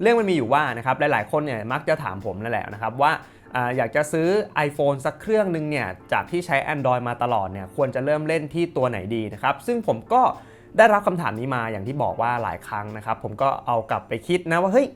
เรื่องมันมีอยู่ว่านะครับหลายๆ คนเนี่ยมักจะถามผมนั่นแหละนะครับว่าอยากจะซื้อ iPhone สักเครื่องหนึ่งเนี่ยจากที่ใช้ Android มาตลอดเนี่ยควรจะเริ่มเล่นที่ตัวไหนดีนะครับซึ่งผมก็ได้รับคำถามนี้มาอย่างที่บอกว่าหลายครั้งนะครับผมก็เอากลับไปคิดนะว่าเฮ้ย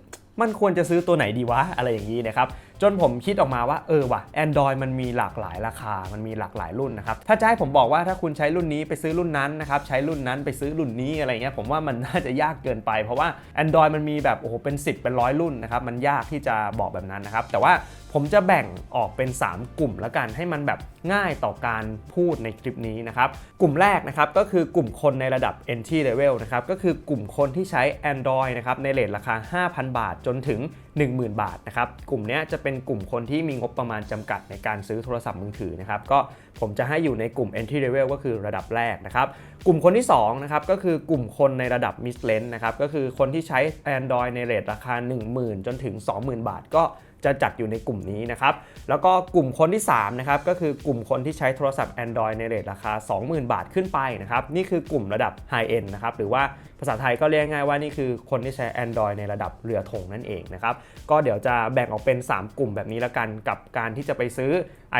มันควรจะซื้อตัวไหนดีวะอะไรอย่างนี้นะครับจนผมคิดออกมาว่าเออว่ะ Android มันมีหลากหลายราคา มันมีหลากหลายรุ่นนะครับถ้าจะให้ผมบอกว่าถ้าคุณใช้รุ่นนี้ไปซื้อรุ่นนั้นนะครับใช้รุ่นนั้นไปซื้อรุ่นนี้อะไรเงี้ยผมว่ามันน่าจะยากเกินไป เพราะว่า Android มันมีแบบโอ้โหเป็น 10 เป็นร้อยรุ่นนะครับมันยากที่จะบอกแบบนั้นนะครับแต่ว่า ผมจะแบ่งออกเป็น 3 กลุ่มแล้วกันให้มันแบบง่ายต่อการพูดในคลิปนี้นะครับ กลุ่มแรกนะครับก็คือกลุ่มคนในระดับ entry level นะครับก็คือกลุ่มคนที่ใช้ Android นะครับในเรทราคา 5,000 บาทจนถึง 10,000 บาทนะครับกลุ่มนี้จะเป็นกลุ่มคนที่มีงบประมาณจำกัดในการซื้อโทรศัพท์มือถือนะครับก็ผมจะให้อยู่ในกลุ่ม entry level ก็คือระดับแรกนะครับกลุ่มคนที่2นะครับก็คือกลุ่มคนในระดับ mid range นะครับก็คือคนที่ใช้ Android ในเรทราคา 10,000 จนถึง 20,000 บาท ก็ จะจัดอยู่ในกลุ่มนี้นะครับ แล้วก็กลุ่มคนที่3นะครับก็คือกลุ่มคนที่ใช้โทรศัพท์ Android ในเรทราคา 20,000 บาทขึ้นไปนะครับนี่คือกลุ่มระดับ High End นะครับหรือว่าภาษาไทยก็เรียกง่ายว่านี่คือคนที่ใช้ Android ในระดับเรือธงนั่นเองนะครับก็เดี๋ยวจะแบ่งออกเป็น 3 กลุ่มแบบนี้ละกันกับการที่จะไปซื้อ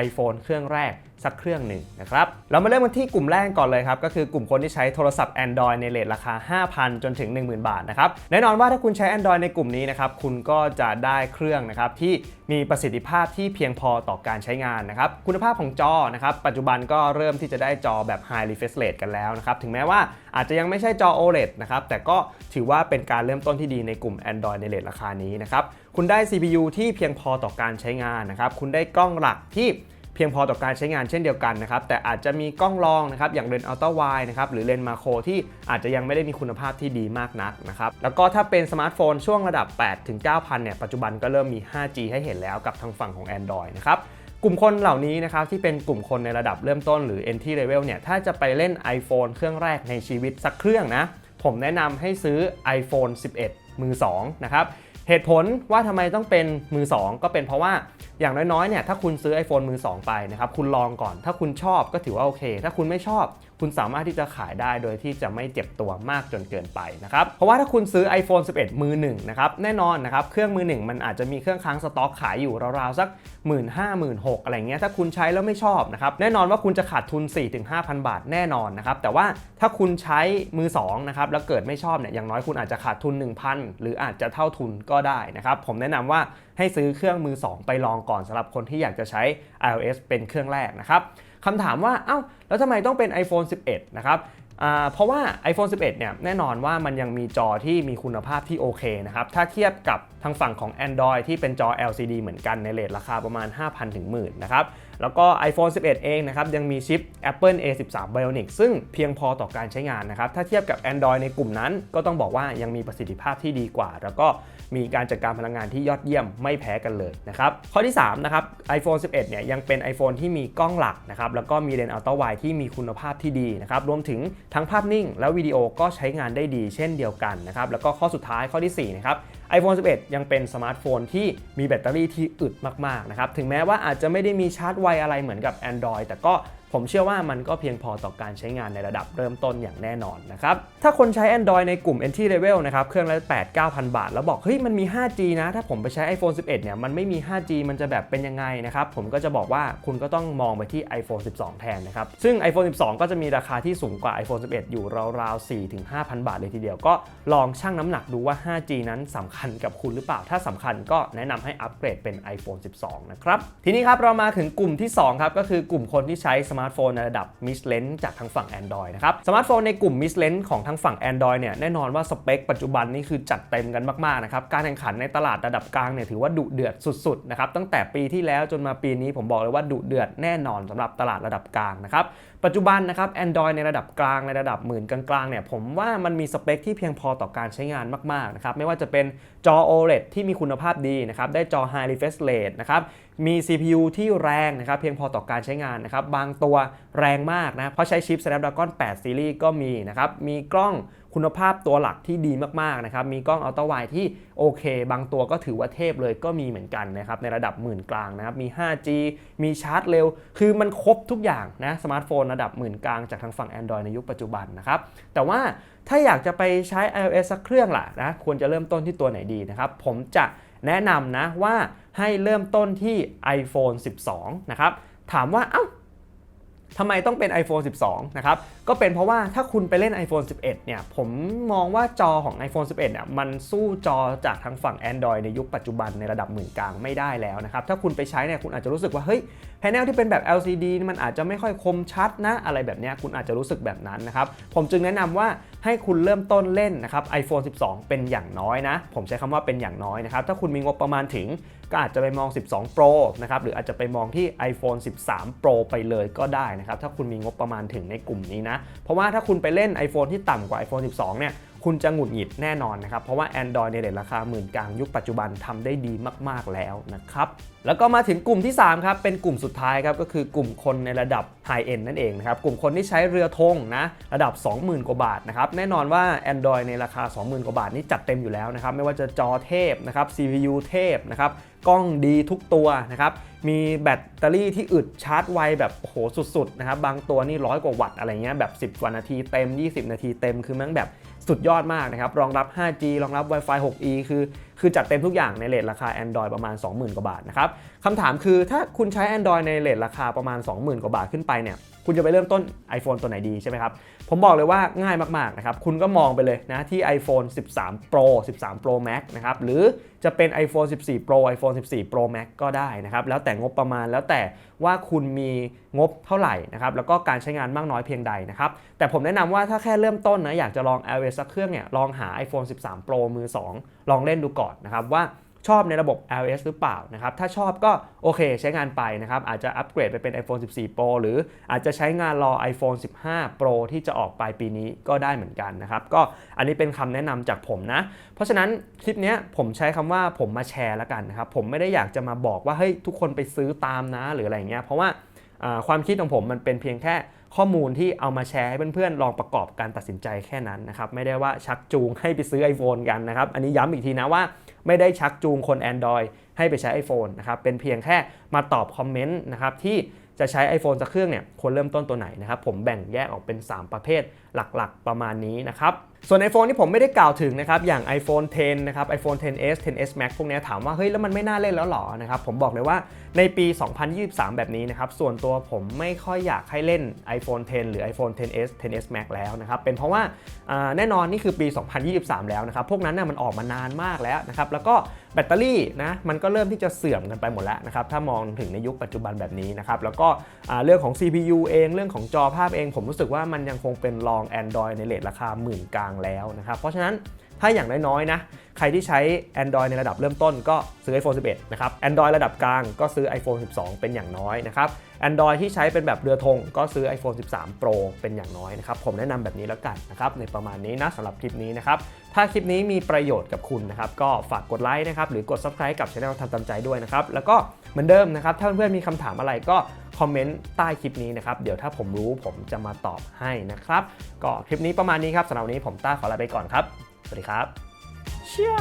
iPhone เครื่องแรกสักเครื่องหนึ่งนะครับ เรามาเริ่มกันที่กลุ่มแรกก่อนเลยครับ ก็คือกลุ่มคนที่ใช้โทรศัพท์ Android ในเรทราคา 5,000 จนถึง 10,000 บาทนะครับ แน่นอนว่าถ้าคุณใช้ Android ในกลุ่มนี้นะครับ คุณก็จะได้เครื่องนะครับที่มีประสิทธิภาพที่เพียงพอต่อการใช้งานนะครับ คุณภาพของจอนะครับปัจจุบันก็เริ่มที่จะได้จอแบบ High Refresh Rate กันแล้วนะครับ ถึงแม้ว่าอาจจะยังไม่ใช่จอ OLED นะครับแต่ก็ถือว่าเป็นการเริ่มต้นที่ดีในกลุ่ม Android ในเรทราคานี้นะครับ คุณได้ CPU ที่เพียงพอต่อการใช้งานนะครับ คุณได้กล้องหลักที่เพียงพอต่อการใช้งานเช่นเดียวกันนะครับ แต่อาจจะมีกล้องรองนะครับ อย่างเลนส์อัลตร้าไวนะครับ หรือเลนส์มาโครที่อาจจะยังไม่ได้มีคุณภาพที่ดีมากนักนะครับ แล้วก็ถ้าเป็นสมาร์ทโฟนช่วงระดับ 8 ถึง 9,000 เนี่ย ปัจจุบันก็เริ่มมี 5G ให้เห็นแล้วกับทางฝั่งของ Android นะครับกลุ่มคนเหล่านี้นะครับที่เป็นกลุ่มคนในระดับเริ่มต้นหรือ entry level เนี่ยถ้าจะไปเล่น iPhone เครื่องแรกในชีวิตสักเครื่องนะผมแนะนำให้ซื้อ iPhone 11 มือ2นะครับ เหตุผลว่าทำไมต้องเป็นมือ 2 ก็เป็นเพราะว่าอย่างน้อยๆเนี่ยถ้าคุณซื้อ iPhone มือ 2 ไปนะครับคุณลองก่อน ถ้าคุณชอบก็ถือว่าโอเค ถ้าคุณไม่ชอบ คุณสามารถที่จะขายได้โดยที่จะไม่เจ็บตัวมากจนเกินไปนะครับ เพราะว่าถ้าคุณซื้อ iPhone 11 มือ1นะครับ แน่นอนนะครับ เครื่องมือ 1 มันอาจจะมีเครื่องค้างสต็อกขายอยู่ราวๆ สัก 1 5 0 0 0 0 6 0อะไรเงี้ย ถ้าคุณใช้แล้วไม่ชอบนะครับ แน่นอนว่าคุณจะขาดทุน 4-5,000 บาทแน่นอนนะครับ แต่ว่าถ้าคุณใช้มือ2นะครับ แล้วเกิดไม่ชอบเนี่ย อย่างน้อยคุณอาจจะขาดทุน 1,000 หรืออาจจะเท่าทุนก็ได้นะครับ ผมแนะนำว่าให้ซื้อเครื่องมือ 2 ไปลองก่อนสำหรับคนที่อยากจะใช้ iOS เป็นเครื่องแรกนะครับ คำถามว่า เอ้า แล้วทำไมต้องเป็น iPhone 11 นะครับ เพราะว่า iPhone 11 เนี่ยแน่นอนว่ามันยังมีจอที่มีคุณภาพที่โอเคนะครับ ถ้าเทียบกับทางฝั่งของ Android ที่เป็นจอ LCD เหมือนกันในเรทราคาประมาณ 5,000 ถึงหมื่นนะครับแล้วก็ iPhone 11 เองนะครับยังมีชิป Apple A13 Bionic ซึ่งเพียงพอต่อการใช้งานนะครับ ถ้าเทียบกับ Android ในกลุ่มนั้น ก็ต้องบอกว่ายังมีประสิทธิภาพที่ดีกว่า แล้วก็มีการจัดการพลังงานที่ยอดเยี่ยมไม่แพ้กันเลยนะครับข้อที่3นะครับ iPhone 11 เนี่ยยังเป็น iPhone ที่มีกล้องหลักนะครับแล้วก็มีเลนส์อัลตร้าไวที่มีคุณภาพที่ดีนะครับรวมถึงทั้งภาพนิ่งและวิดีโอก็ใช้งานได้ดีเช่นเดียวกันนะครับ แล้วก็ข้อสุดท้ายข้อที่ 4 นะครับ iPhone 11 ยังเป็นสมาร์ทโฟนที่มีแบตเตอรี่ที่อึดมากๆนะครับ ถึงแม้ว่าอาจจะไม่ได้มีชาร์จไวอะไรเหมือนกับ Android แต่ก็ ผมเชื่อว่ามันก็เพียงพอต่อการใช้งานในระดับเริ่มต้นอย่างแน่นอนนะครับ ถ้าคนใช้ Android ในกลุ่ม entry level นะครับ เครื่องละ 8 9,000 บาท แล้วบอก เฮ้ย มันมี 5G นะ ถ้าผมไปใช้ iPhone 11 เนี่ย มันไม่มี 5G มันจะแบบเป็นยังไงนะครับ ผมก็จะบอกว่าคุณก็ต้องมองไปที่ iPhone 12 แทนนะครับ ซึ่ง iPhone 12 ก็จะมีราคาที่สูงกว่า iPhone 11 อยู่ราวๆ 4-5,000 บาทเลยทีเดียว ก็ลองชั่งน้ำหนักดูว่า 5G นั้นสำคัญกับคุณหรือเปล่า ถ้าสำคัญก็แนะนำให้อัปเกรดเป็น iPhone 12 นะครับ ทีนี้ครับเรามาถึงกลุ่มที่2ครับก็คือกลุ่มคนที่ใช้สมาร์ทโฟนในระดับ mid range จากทางฝั่ง Android นะครับสมาร์ทโฟนในกลุ่ม mid range ของทางฝั่ง Android เนี่ยแน่นอนว่าสเปคปัจจุบันนี่คือจัดเต็มกันมากๆนะครับการแข่งขันในตลาดระดับกลางเนี่ยถือว่าดุเดือดสุดๆนะครับตั้งแต่ปีที่แล้วจนมาปีนี้ผมบอกเลยว่าดุเดือดแน่นอนสำหรับตลาดระดับกลางนะครับ ปัจจุบันนะครับ Android ในระดับกลางในระดับหมื่นกลางๆเนี่ยผมว่ามันมีสเปคที่เพียงพอต่อการใช้งานมากๆนะครับไม่ว่าจะเป็นจอ OLED ที่มีคุณภาพดีนะครับได้จอ High Refresh Rate นะครับมี CPU ที่แรงนะครับเพียงพอต่อการใช้งานนะครับบางตัวแรงมากนะเพราะใช้ชิป Snapdragon 8 Series ก็มีนะครับมีกล้อง คุณภาพตัวหลักที่ดีมากๆนะครับมีกล้องอัลตร้าไวที่โอเค บางตัวก็ถือว่าเทพเลยก็มีเหมือนกันนะครับในระดับหมื่นกลางนะครับมี 5G มีชาร์จเร็ว คือมันครบทุกอย่างนะสมาร์ทโฟนระดับหมื่นกลางจากทางฝั่ง Android ในยุคปัจจุบันนะครับแต่ว่าถ้าอยากจะไปใช้ iOS สักเครื่องล่ะนะควรจะเริ่มต้นที่ตัวไหนดีนะครับผมจะแนะนำนะว่าให้เริ่มต้นที่ iPhone 12 นะครับ ถามว่าเอ้า ทำไมต้องเป็น iPhone 12 นะครับ ก็เป็นเพราะว่าถ้าคุณไปเล่น iPhone 11 เนี่ย ผมมองว่าจอของ iPhone 11 เนี่ย มันสู้จอจากทางฝั่ง Android ในยุคปัจจุบันในระดับหมื่นกลางไม่ได้แล้วนะครับ ถ้าคุณไปใช้เนี่ย คุณอาจจะรู้สึกว่า เฮ้ย แผงที่เป็นแบบ LCD มันอาจจะไม่ค่อยคมชัดนะ อะไรแบบเนี้ยคุณอาจจะรู้สึกแบบนั้นนะครับ ผมจึงแนะนำว่าให้คุณเริ่มต้นเล่นนะครับ iPhone 12 เป็นอย่างน้อยนะ ผมใช้คำว่าเป็นอย่างน้อยนะครับ ถ้าคุณมีงบประมาณถึง ก็อาจจะไปมอง 12 Pro นะครับหรืออาจจะไปมองที่ iPhone 13 Pro ไปเลยก็ได้นะครับถ้าคุณมีงบประมาณถึงในกลุ่มนี้นะเพราะว่าถ้าคุณไปเล่น iPhone ที่ต่ำกว่า iPhone 12 เนี่ย คุณจะหงุดหงิดแน่นอนนะครับ เพราะว่า Android ในเรทราคาหมื่นกลางยุคปัจจุบันทำได้ดีมากๆแล้วนะครับ แล้วก็มาถึงกลุ่มที่ 3 ครับ เป็นกลุ่มสุดท้ายครับ ก็คือกลุ่มคนในระดับ High End นั่นเองนะครับ กลุ่มคนที่ใช้เรือธงนะ ระดับ 20,000 กว่าบาทนะครับ แน่นอนว่า Android ในราคา 20,000 กว่าบาทนี่จัดเต็มอยู่แล้วนะครับ ไม่ว่าจะจอเทพนะครับ CPU เทพนะครับกล้องดีทุกตัวนะครับ มีแบตเตอรี่ที่อึดชาร์จไวแบบโอ้โหสุดๆนะครับ บางตัวนี่ร้อยกว่าวัตต์อะไรเงี้ยแบบ 10กว่านาทีเต็ม 20 นาทีเต็ม คือมันแบบ สุดยอดมากนะครับ รองรับ 5G รองรับ Wi-Fi 6E คือ คือจัดเต็มทุกอย่างในเลทราคา Android ประมาณ 20,000 กว่าบาทนะครับคำถามคือถ้าคุณใช้ Android ในเลทราคาประมาณ 20,000 กว่าบาทขึ้นไปเนี่ยคุณจะไปเริ่มต้น iPhone ตัวไหนดีใช่ไหมครับ ผมบอกเลยว่าง่ายมากๆนะครับ คุณก็มองไปเลยนะที่ iPhone 13 Pro 13 Pro Max นะครับ หรือจะเป็น iPhone 14 Pro iPhone 14 Pro Max ก็ได้นะครับ แล้วแต่งบประมาณ แล้วแต่ว่าคุณมีงบเท่าไหร่นะครับ แล้วก็การใช้งานมากน้อยเพียงใดนะครับ แต่ผมแนะนำว่าถ้าแค่เริ่มต้นนะ อยากจะลอง iOS สักเครื่องเนี่ย ลองหา iPhone 13 Pro มือ 2ลองเล่นดูก่อนนะครับว่าชอบในระบบ iOS หรือเปล่านะครับถ้าชอบก็โอเคใช้งานไปนะครับอาจจะอัปเกรดไปเป็น iPhone 14 Pro หรืออาจจะใช้งานรอ iPhone 15 Pro ที่จะออกปลายปีนี้ก็ได้เหมือนกันนะครับก็อันนี้เป็นคำแนะนำจากผมนะ เพราะฉะนั้นคลิปนี้ผมใช้คำว่าผมมาแชร์แล้วกันนะครับผมไม่ได้อยากจะมาบอกว่าเฮ้ยทุกคนไปซื้อตามนะหรืออะไรเงี้ยเพราะว่าความคิดของผมมันเป็นเพียงแค่ ข้อมูลที่เอามาแชร์ให้เพื่อนๆ ลองประกอบการตัดสินใจแค่นั้นนะครับ ไม่ได้ว่าชักจูงให้ไปซื้อ iPhone กันนะครับ อันนี้ย้ำอีกทีนะว่าไม่ได้ชักจูงคน Android ให้ไปใช้ iPhone นะครับ เป็นเพียงแค่มาตอบคอมเมนต์นะครับที่จะใช้ iPhone สักเครื่องเนี่ยควรเริ่มต้นตัวไหนนะครับ ผมแบ่งแยกออกเป็น 3 ประเภทหลักๆ ประมาณนี้นะครับ ส่วน iPhone ที่ผมไม่ได้กล่าวถึงนะครับอย่าง iPhone 10 นะครับ iPhone 10s 10s Max พวกนี้ถามว่าเฮ้ยแล้วมันไม่น่าเล่นแล้วหรอนะครับผมบอกเลยว่าในปี 2023 แบบนี้นะครับส่วนตัวผมไม่ค่อยอยากให้เล่น iPhone 10 หรือ iPhone 10s 10s Max แล้วนะครับเป็นเพราะว่าแน่นอนนี่คือปี 2023 แล้วนะครับพวกนั้นน่ะมันออกมานานมากแล้วนะครับแล้วก็แบตเตอรี่นะมันก็เริ่มที่จะเสื่อมกันไปหมดแล้วนะครับถ้ามองถึงในยุคปัจจุบันแบบนี้นะครับแล้วก็เรื่องของ CPU เองเรื่องของจอภาพเอง ผมรู้สึกว่ามันยังคงเป็นรอง Android ในเลทราคาหมื่นกลางแล้วนะครับ เพราะฉะนั้นถ้าอย่างน้อยๆนะ ใครที่ใช้ Android ในระดับเริ่มต้นก็ซื้อ iPhone 11 นะครับ Android ระดับกลางก็ซื้อ iPhone 12 เป็นอย่างน้อยนะครับ Android ที่ใช้เป็นแบบเรือธงก็ซื้อ iPhone 13 Pro เป็นอย่างน้อยนะครับ ผมแนะนำแบบนี้แล้วกันนะครับ ในประมาณนี้นะสำหรับคลิปนี้นะครับ ถ้าคลิปนี้มีประโยชน์กับคุณนะครับ ก็ฝากกดไลค์นะครับ หรือกด Subscribe กับช่องทำตามใจด้วยนะครับ แล้วก็เหมือนเดิมนะครับ ถ้าเพื่อนๆมีคำถามอะไรก็ อมเมนต์ใต้คลิปนี้นะครับ เดี๋ยวถ้าผมรู้ผมจะมาตอบให้นะครับ ก็คลิปนี้ประมาณนี้ครับสำหรับวันนี้ผมต้าขอลาไปก่อนครับ สวัสดีครับ เชีย